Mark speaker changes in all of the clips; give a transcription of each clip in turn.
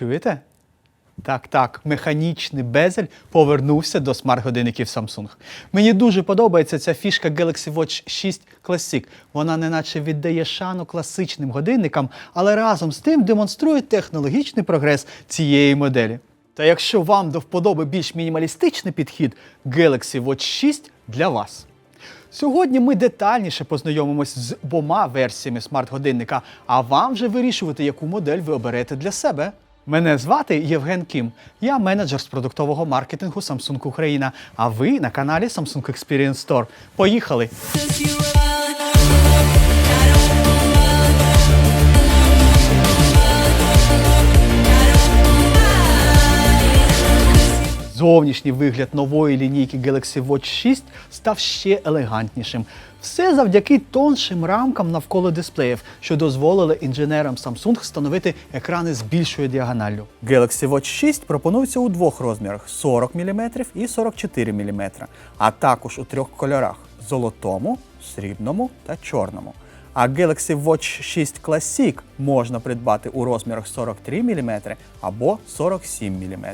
Speaker 1: Чуєте? Так, так, механічний безель повернувся до смарт-годинників Samsung. Мені дуже подобається ця фішка Galaxy Watch 6 Classic. Вона неначе віддає шану класичним годинникам, але разом з тим демонструє технологічний прогрес цієї моделі. Та якщо вам до вподоби більш мінімалістичний підхід, Galaxy Watch 6 для вас. Сьогодні ми детальніше познайомимось з обома версіями смарт-годинника, а вам вже вирішувати, яку модель ви оберете для себе. Мене звати Євген Кім. Я менеджер з продуктового маркетингу Samsung Україна. А ви на каналі Samsung Experience Store. Поїхали! Зовнішній вигляд нової лінійки Galaxy Watch 6 став ще елегантнішим. Все завдяки тоншим рамкам навколо дисплеїв, що дозволили інженерам Samsung встановити екрани з більшою діагоналлю. Galaxy Watch 6 пропонується у двох розмірах 40 мм і 44 мм, а також у трьох кольорах золотому, срібному та чорному. А Galaxy Watch 6 Classic можна придбати у розмірах 43 мм або 47 мм.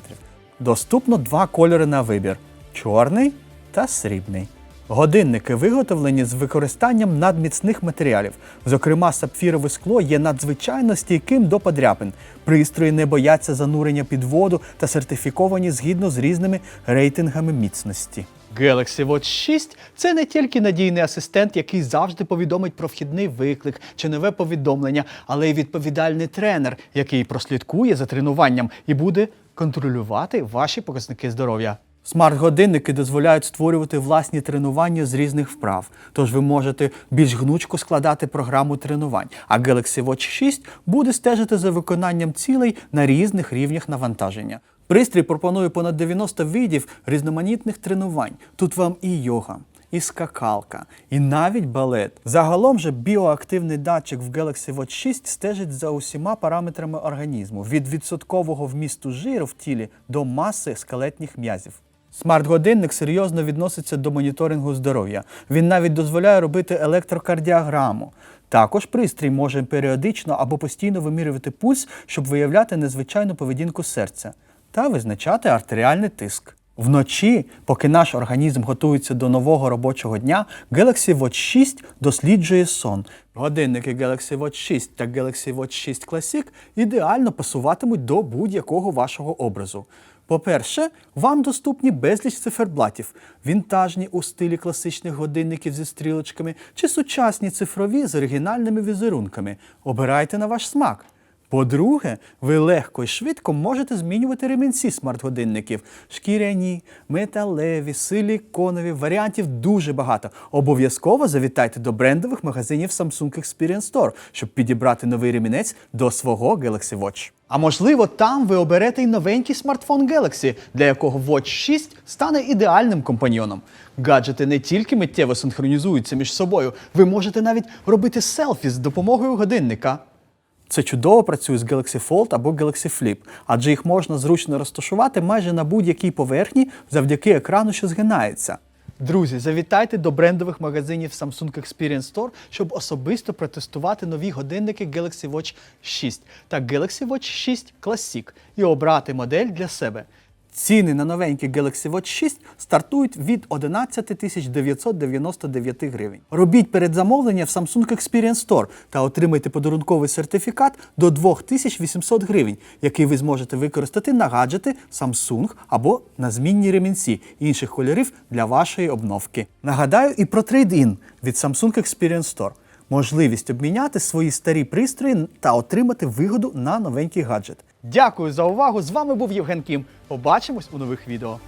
Speaker 1: Доступно два кольори на вибір: чорний та срібний. Годинники виготовлені з використанням надміцних матеріалів. Зокрема, сапфірове скло є надзвичайно стійким до подряпин. Пристрої не бояться занурення під воду та сертифіковані згідно з різними рейтингами міцності. Galaxy Watch 6 – це не тільки надійний асистент, який завжди повідомить про вхідний виклик чи нове повідомлення, але й відповідальний тренер, який прослідкує за тренуванням і буде контролювати ваші показники здоров'я. Смарт-годинники дозволяють створювати власні тренування з різних вправ. Тож ви можете більш гнучко складати програму тренувань. А Galaxy Watch 6 буде стежити за виконанням цілей на різних рівнях навантаження. Пристрій пропонує понад 90 видів різноманітних тренувань. Тут вам і йога, і скакалка, і навіть балет. Загалом же біоактивний датчик в Galaxy Watch 6 стежить за усіма параметрами організму від відсоткового вмісту жиру в тілі до маси скелетних м'язів. Смарт-годинник серйозно відноситься до моніторингу здоров'я. Він навіть дозволяє робити електрокардіограму. Також пристрій може періодично або постійно вимірювати пульс, щоб виявляти незвичайну поведінку серця та визначати артеріальний тиск. Вночі, поки наш організм готується до нового робочого дня, Galaxy Watch 6 досліджує сон. Годинники Galaxy Watch 6 та Galaxy Watch 6 Classic ідеально пасуватимуть до будь-якого вашого образу. По-перше, вам доступні безліч циферблатів, вінтажні у стилі класичних годинників зі стрілочками чи сучасні цифрові з оригінальними візерунками. Обирайте на ваш смак. По-друге, ви легко і швидко можете змінювати ремінці смарт-годинників. Шкіряні, металеві, силіконові, варіантів дуже багато. Обов'язково завітайте до брендових магазинів Samsung Experience Store, щоб підібрати новий ремінець до свого Galaxy Watch. А можливо, там ви оберете й новенький смартфон Galaxy, для якого Watch 6 стане ідеальним компаньйоном. Гаджети не тільки миттєво синхронізуються між собою, ви можете навіть робити селфі з допомогою годинника. Це чудово працює з Galaxy Fold або Galaxy Flip, адже їх можна зручно розташувати майже на будь-якій поверхні завдяки екрану, що згинається. Друзі, завітайте до брендових магазинів Samsung Experience Store, щоб особисто протестувати нові годинники Galaxy Watch 6 та Galaxy Watch 6 Classic і обрати модель для себе. Ціни на новенький Galaxy Watch 6 стартують від 11 тисяч 999 гривень. Робіть передзамовлення в Samsung Experience Store та отримайте подарунковий сертифікат до 2800 гривень, який ви зможете використати на гаджети Samsung або на змінні ремінці інших кольорів для вашої обновки. Нагадаю і про трейд-ін від Samsung Experience Store. Можливість обміняти свої старі пристрої та отримати вигоду на новенький гаджет. Дякую за увагу! З вами був Євген Кім. Побачимось у нових відео.